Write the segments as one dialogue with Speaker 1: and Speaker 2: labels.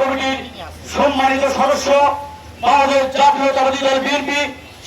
Speaker 1: কমিটির সম্মানিত সদস্য দল বিএনপি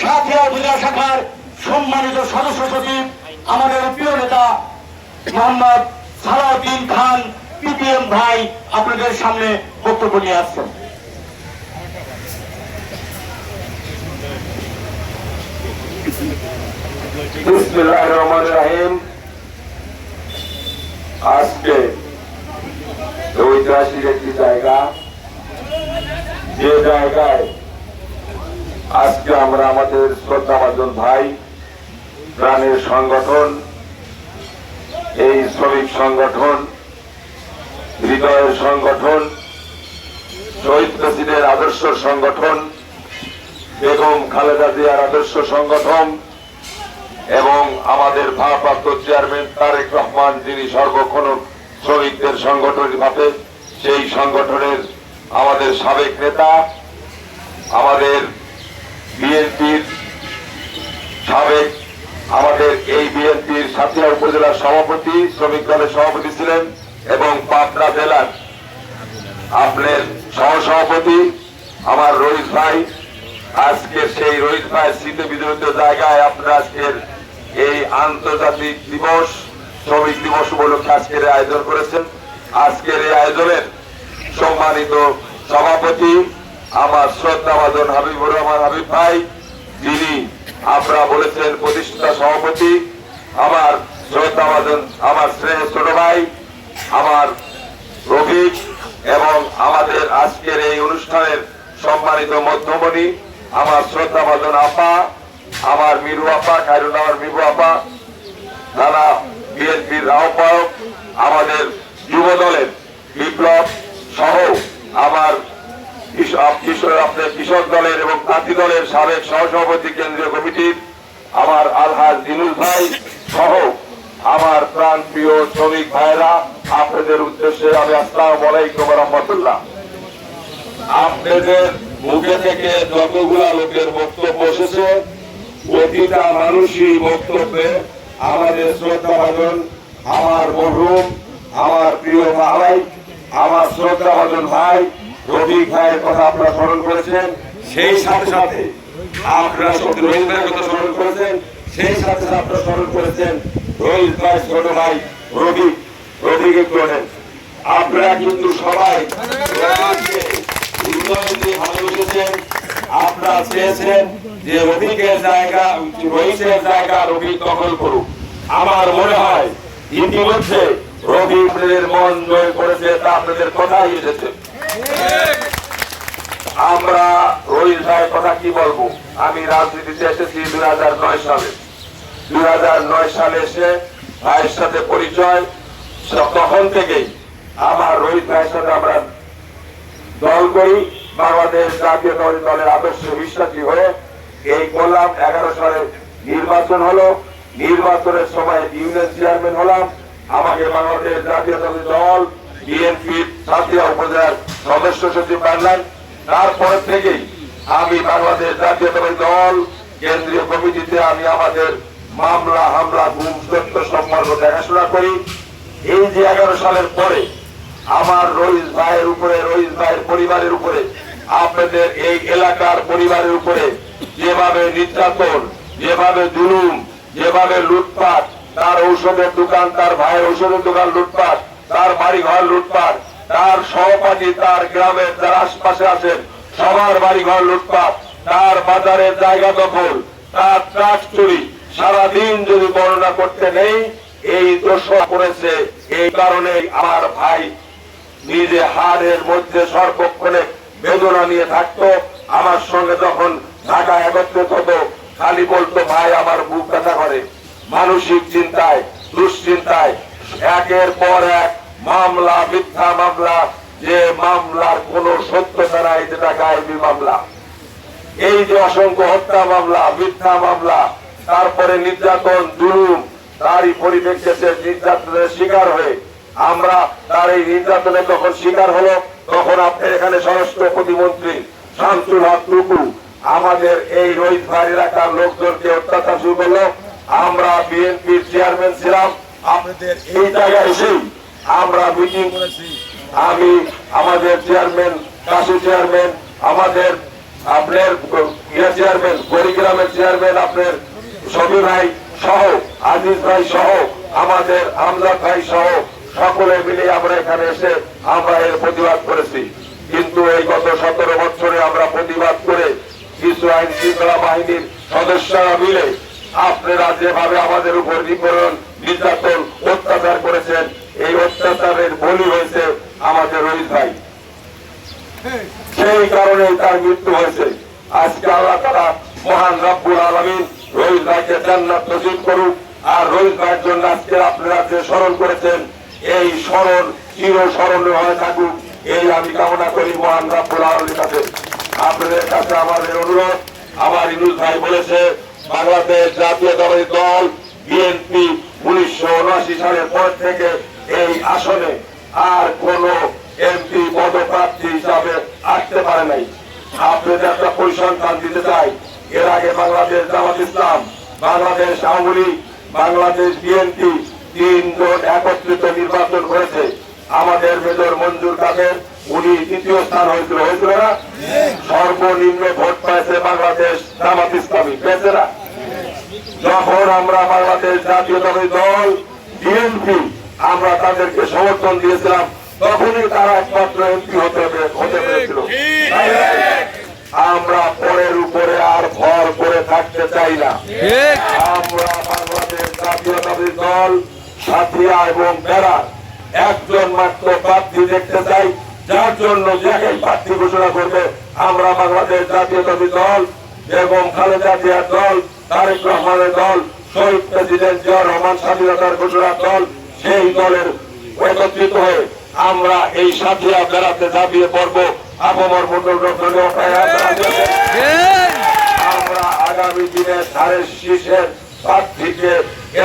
Speaker 1: সাথিয়া উপজেলা শাখার সম্মানিত সদস্য সচিব, আমাদের প্রিয় নেতা মোহাম্মদ সালাউদ্দিন খান, পিপিএম ভাই আপনাদের সামনে বক্তব্য নিয়ে আসছেন।
Speaker 2: বিসমিল্লাহ আজকে ঐতিহাসিক একটি জায়গা। যে জায়গায় আজকে আমরা আমাদের শ্রদ্ধাভাজন ভাই প্রাণের সংগঠন, এই শ্রমিক সংগঠন, হৃদয়ের সংগঠন, শহীদ আদর্শ সংগঠন, বেগম খালেদা জিয়ার আদর্শ সংগঠন এবং আমাদের ভারপ্রাপ্ত চেয়ারম্যান তারেক রহমান, যিনি সর্বক্ষণ শ্রমিকদের সংগঠনের ভাবে সেই সংগঠনের আমাদের সাবেক নেতা, আমাদের বিএনপির সাবেক, আমাদের এই বিএনপির সাথিয়া উপজেলার সভাপতি, শ্রমিক দলের সভাপতি ছিলেন এবং পাবনা জেলার আপনার সহসভাপতি আমার রোহিত ভাই। আজকের সেই রোহিত ভাই স্মৃতি বিজড়িত জায়গায় আপনারা আজকের এই আন্তর্জাতিক দিবস, শ্রমিক দিবস উপলক্ষে আজকের আয়োজন করেছেন। আজকের এই আয়োজনের সম্মানিত সভাপতি আমার শ্রদ্ধাভাজন হাবিবুর রহমান হাবিব ভাই, যিনি আপনারা বলেছেন প্রতিষ্ঠাতা সভাপতি, আমার শ্রদ্ধাভাজন, আমার স্নেহ ছোট ভাই, আমার রফিক এবং আমাদের আজকের এই অনুষ্ঠানের সম্মানিত মধ্যমণি, আমার শ্রদ্ধা ভাজন আপা, আমার মিরু আপা, খায়রুল আমার মিরু আপা তারা বিএনপির আহ্বায়ক, আমাদের যুব দলের বিপ্লব সহ আমার আপনার কৃষক দলের এবং প্রার্থী দলের সাবেক সহসভাপতি কেন্দ্রীয় কমিটির আমার আলহাজ দিনুল ভাই সহ আমার প্রাণ প্রিয় শ্রমিক ভাইরা আপনাদের উদ্দেশ্যে আমি আসসালাম আলাইকুম রহমতুল্লাহ। আপনাদের মুখে থেকে যতগুলা লোকের বক্তব্য এসেছে, প্রতিটা মানুষই বক্তব্যে আমাদের শ্রদ্ধা আমার মরহুম, আমার প্রিয় ভাই আমার শ্রদ্ধা ভাজন ভাই, রফিক ভাইয়ের কথা আপনারা স্মরণ করেছেন, সেই সাথে সাথে আপনারা সত্যি রোহিত ভাইয়ের কথা স্মরণ করেছেন, সেই সাথে সাথে আপনারা স্মরণ করেছেন রোহিত ভাই, ছোট ভাই, রফিক রফিক একটু আপনারা কিন্তু সবাই ভালোবেসেছেন, আপনারা চেয়েছেন যে রফিকের জায়গা রহিতের জায়গা রফিক দখল করুক। আমার মনে হয় ইতিমধ্যে রফিকের মন জয় করেছে, তা আপনাদের কথাই এসেছে। আমরা রহিত ভাইয়ের কথা কি বলব? আমি রাজনীতিতে এসেছি দুই হাজার নয় সালে। দুই হাজার নয় সালে এসে ভাইয়ের সাথে পরিচয় তখন থেকেই আমার রোহিত ভাইয়ের সাথে আমরা দল করি। বাংলাদেশ জাতীয় দল দলের আদর্শ বিশ্বাসী হয়ে এই করলাম এগারো সালে নির্বাচন হলো। নির্বাচনের সময় ইউনিয়ন চেয়ারম্যান হলাম। আমাকে বাংলাদেশ জাতীয় দল বিএনপি সাথিয়া উপজেলার সদস্য সচিব বানলেন তারপর থেকেই আমি বাংলাদেশ জাতীয় দল দল কেন্দ্রীয় কমিটিতে আমি আমাদের মামলা, হামলা, গুম সত্য সম্পর্ক দেখাশোনা করি। এই যে এগারো সালের পরে আমার রইস ভাইয়ের উপরে, রইস ভাইয়ের পরিবারের উপরে, আপনাদের এই এলাকার পরিবারের উপরে যেভাবে নির্যাতন, যেভাবে জুলুম, যেভাবে লুটপাট তার ঔষধের দোকান, তার ভাইয়ের ঔষধের দোকান লুটপাট, তার বাড়ি ঘর লুটপাট, তার সহপাঠী তার গ্রামের যারা আশপাশে আছেন, সবার বাড়ি ঘর লুটপাট, তার বাজারের জায়গা দখল, তার ট্রাক চুরি, সারাদিন যদি বর্ণনা করতে নেই, এই দোষ করেছে, এই কারণে আমার ভাই নিজে হাড়ের মধ্যে সর্বক্ষণে বেদনা নিয়ে থাকতো, আমার সঙ্গে যখন ঢাকা একত্রিত হতো, খালি বলতো, ভাই, আমার বুক ব্যথা করে। মানসিক চিন্তায়, দুশ্চিন্তায়, একের পর এক মামলা, মিথ্যা মামলা, যে মামলার কোন সত্যতা নাই, যেটা গায়েবী মামলা। এই যে অসংখ্য হত্যা মামলা, মিথ্যা মামলা, তারপরে নির্যাতন, জুলুম, তারই পরিপ্রেক্ষিতে নির্যাতনের শিকার হয়ে আমরা তার এই নির্যাতনের যখন শিকার হলো, তখন আপনার এখানে স্বরাষ্ট্র প্রতিমন্ত্রী শামসুল হক টুকু, আমাদের এই রোহিত ভাই এলাকার লোকজনকে অত্যাচার শুরু করল। আমরা বিএনপির চেয়ারম্যান ছিলাম। এই জায়গায় এসেই আমরা মিটিং করেছি। আমি আমাদের চেয়ারম্যান কাশি চেয়ারম্যান আমাদের আপনার ইয়ে চেয়ারম্যান গরিগ্রামের চেয়ারম্যান আপনার সবি ভাই সহ আজিজ ভাই সহ আমাদের আমজাদ ভাই সহ সকলে মিলে আমরা এখানে এসে আমরা এর প্রতিবাদ করেছি। কিন্তু এই গত সতেরো বছরে আমরা প্রতিবাদ করে কিছু আইন শৃঙ্খলা বাহিনীর সদস্যরা মিলে আপনারা যেভাবে আমাদের উপর নিপীড়ন নির্যাতন, অত্যাচার করেছেন, এই অত্যাচারের বলি হয়েছে আমাদের রোহিত ভাই। সেই কারণে তার মৃত্যু হয়েছে। আজকে আল্লাহ তারা মহান রব্বুল আলমিন রোহিত ভাইকে জান্নাত নসিব করুক। আর রোহিত ভাইয়ের জন্য আজকে আপনারা যে স্মরণ করেছেন, এই স্মরণ চির স্মরণীয় হয়ে থাকুক। এই আমি কামনা করি মহান রব্বুল আলমীর কাছে। আপনাদের কাছে আমাদের অনুরোধ, আমার ইনুস ভাই বলেছে বাংলাদেশ জাতীয়তাবাদী দল বিএনপি উনিশশো উনআশি সালের পর থেকে এই আসনে আর কোন এমপি পদপ্রার্থী হিসাবে আসতে পারে নাই। আপনাদের একটা পরিসংখ্যান দিতে চাই এর আগে বাংলাদেশ জামাত ইসলাম বাংলাদেশ আওয়ামী লীগ, বাংলাদেশ বিএনপি তিনজন একত্রিত নির্বাচন করেছে। আমাদের মেজর মঞ্জুর কাদের উনি তৃতীয় স্থান হয়েছিল হয়েছিল না? সর্বনিম্ন ভোট পাইছে বাংলাদেশ জামাত ইসলামী পেয়েছে না? যখন আমরা বাংলাদেশ জাতীয়তাবাদী দল বিএনপি আমরা তাদেরকে সমর্থন দিয়েছিলাম তখনই তারা একমাত্র এমপি হতে হতে পেরেছিল। আমরা পরের উপরে আর ভর করে থাকতে চাই না। আমরা বাংলাদেশ জাতীয়তাবাদী দল সাথিয়া এবং বেড়া একজন মাত্র প্রার্থী দেখতে চাই যার জন্য যাকে প্রার্থী ঘোষণা করবে আমরা বাংলাদেশ জাতীয়তাবাদী দল এবং খালেদা জিয়ার দল তারেক রহমানের দল, শহীদ প্রেসিডেন্ট জিয়া রহমান স্বাধীনতার ঘোষণার দল, সেই দলের একত্রিত হয়ে আমরা এই সাথিয়া বেড়াতে ঝাঁপিয়ে পড়ব। আপমর মন্ডল আমরা আগামী দিনে ধারের শীর্ষের প্রার্থীকে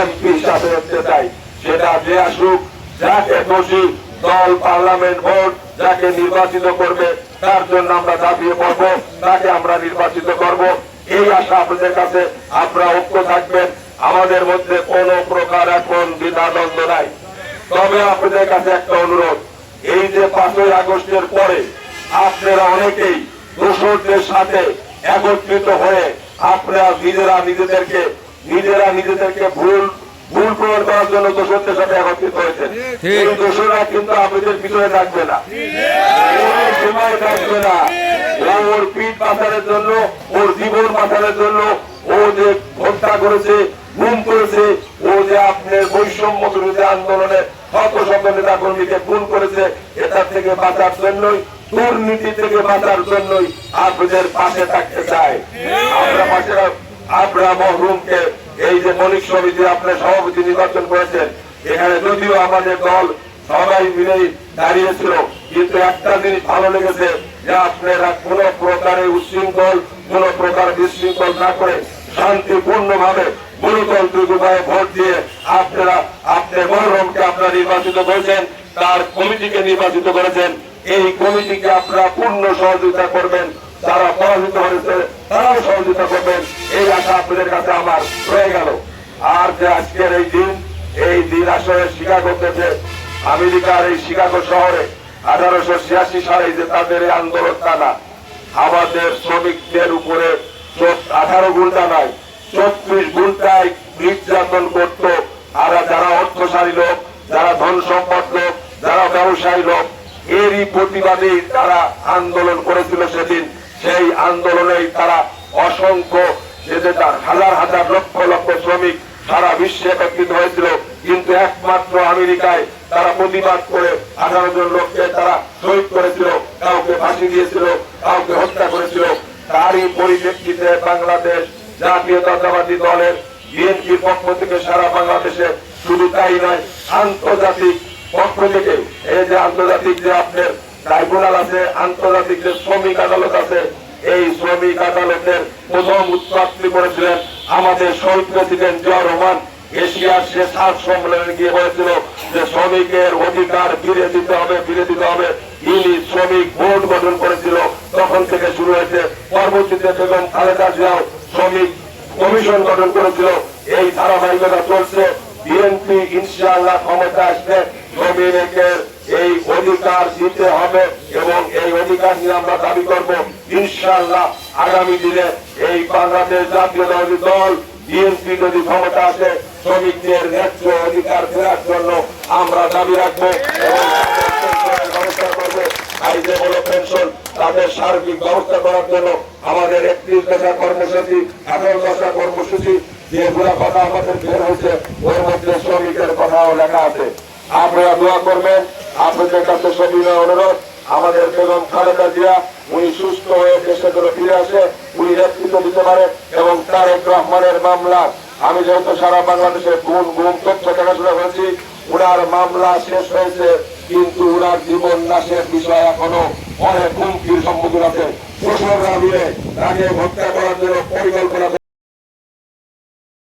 Speaker 2: এমপি হিসাবে দেখতে চাই। সেটা যে আসুক, যাকে খুশি দল, পার্লামেন্ট, ভোট, যাকে নির্বাচিত করবে, তার জন্য আমরা ঝাঁপিয়ে পড়ব, তাকে আমরা নির্বাচিত করব। এই আশা আপনাদের কাছে, আপনারা ঐক্য থাকবেন। আমাদের মধ্যে কোন প্রকার এখন দ্বিধাদ্বন্দ্ব নাই। তবে আপনাদের কাছে একটা অনুরোধ, এই যে পাঁচই আগস্টের পরে আপনারা অনেকেই দোষরদের সাথে একত্রিত হয়ে আপনারা নিজেরা নিজেদেরকে নিজেরা নিজেদেরকে ভুল ভুল প্রমাণ করার জন্য দোষরদের সাথে একত্রিত হয়েছেন। এই দোষরা কিন্তু আপনাদের পিছনে থাকবে না। সময় থাকবে না। ওর পিঠ পাথারের জন্য ওর জীবন পাথারের জন্য ও যে হত্যা করেছে গুম করেছে ও যে আপনার বৈষম্য বিরোধী আন্দোলনে শত শত নেতা কর্মীকে খুন করেছে এটার থেকে বাঁচার জন্যই দুর্নীতি থেকে বাঁচার জন্যই আপনাদের পাশে থাকতে চায়। আমরা পাশে আমরা মহরুমকে এই যে মনিক সমিতি আপনার সভাপতি নির্বাচন করেছেন, এখানে যদিও আমাদের দল সবাই মিলেই দাঁড়িয়েছিল, কিন্তু একটা জিনিস ভালো লেগেছে যে আপনারা কোন প্রকারে উচ্ছৃঙ্খল, কোন প্রকার বিশৃঙ্খল না করে শান্তিপূর্ণ ভাবে গণতান্ত্রিক উপায়ে ভোট দিয়ে আপনারা আপনার মনোরমকে আপনারা নির্বাচিত করেছেন, তার কমিটিকে নির্বাচিত করেছেন। এই কমিটিকে আপনারা পূর্ণ সহযোগিতা করবেন তারা পরাজিত হয়েছে তারাও সহযোগিতা করবেন, এই আশা আপনাদের কাছে আমার রয়ে গেল। আর যে আজকের এই দিন এই দিন আসলে শিকাগোতে যে আমেরিকার এই শিকাগো শহরে আঠারোশো ছিয়াশি সালে যে তাদের এই আন্দোলন টানা, আমাদের শ্রমিকদের উপরে আঠারো ঘণ্টা নয় চব্বিশ ঘন্টায় নির্যাতন করত। আর যারা অর্থশালী লোক, যারা ধন সম্পদ লোক, যারা ব্যবসায়ী লোক, এরই প্রতিবাদে তারা আন্দোলন করেছিল সেদিন। সেই আন্দোলনেই তারা অসংখ্য হাজার হাজার লক্ষ লক্ষ শ্রমিক সারা বিশ্বে একত্রিত হয়েছিল, কিন্তু একমাত্র আমেরিকায় তারা প্রতিবাদ করে আঠারো জন লোককে তারা শহীদ করেছিল, কাউকে ফাঁসি দিয়েছিল, কাউকে হত্যা করেছিল। তারই পরিপ্রেক্ষিতে বাংলাদেশ জাতীয়তাবাদী দলের বিএনপির পক্ষ থেকে সারা বাংলাদেশে শুধু তাই নয়, আন্তর্জাতিক পক্ষ থেকে এই যে আন্তর্জাতিক যে আপনার ট্রাইব্যুনাল আছে, আন্তর্জাতিক যে শ্রমিক আদালত আছে, এই শ্রমিক আদালতের প্রথম উৎপাদন করেছিলেন আমাদের শহীদ প্রেসিডেন্ট জিয়া রহমান। এশিয়ার সে সাত সম্মেলনে গিয়ে বলেছিল যে শ্রমিকের অধিকার ফিরে দিতে হবে ফিরে দিতে হবে। ইনি শ্রমিক বোর্ড গঠন করেছিল, তখন থেকে শুরু হয়েছে। পরবর্তীতে বেগম খালেদা জিয়াও শ্রমিক কমিশন গঠন করেছিল। এই ধারাবাহিকতা চলছে। বিএনপি ইনশাআল্লাহ ক্ষমতা আসবে শ্রমিকের এই অধিকার দিতে হবে এবং এই অধিকার নিয়ে আমরা দাবি করব। ইনশাআল্লাহ আগামী দিনে এই বাংলাদেশ জাতীয়তাবাদী দল, বিএনপি যদি ক্ষমতা আসে, শ্রমিকদের ন্যায্য অধিকার ফেরার জন্য আমরা দাবি রাখব তাদের সার্বিক ব্যবস্থা করার জন্য আমাদের একত্রিশ দশা কর্মসূচি আঠারো দশা কর্মসূচি, যেগুলো কথা আমাদের বের হয়েছে, ওর মধ্যে শ্রমিকের কথাও লেখা আছে। আপনারা দোয়া করবেন। আপনাদের কাছে সবিনয় অনুরোধ। আমাদের বেগম খালেদা জিয়া, উনি সুস্থ হয়ে দেশে করে ফিরে আসে, উনি নেতৃত্ব দিতে পারে এবং তারেক রহমানের মামলা। আমি যেহেতু সারা বাংলাদেশের গুম গুম তথ্য দেখাশোনা করেছি, উনার মামলা শেষ হয়েছে, কিন্তু উনার জীবন নাশের বিষয় এখনও অনেক হুমকির সম্মুখীন আছে। প্রশাসনরা মিলে তাকে হত্যা করার জন্য পরিকল্পনা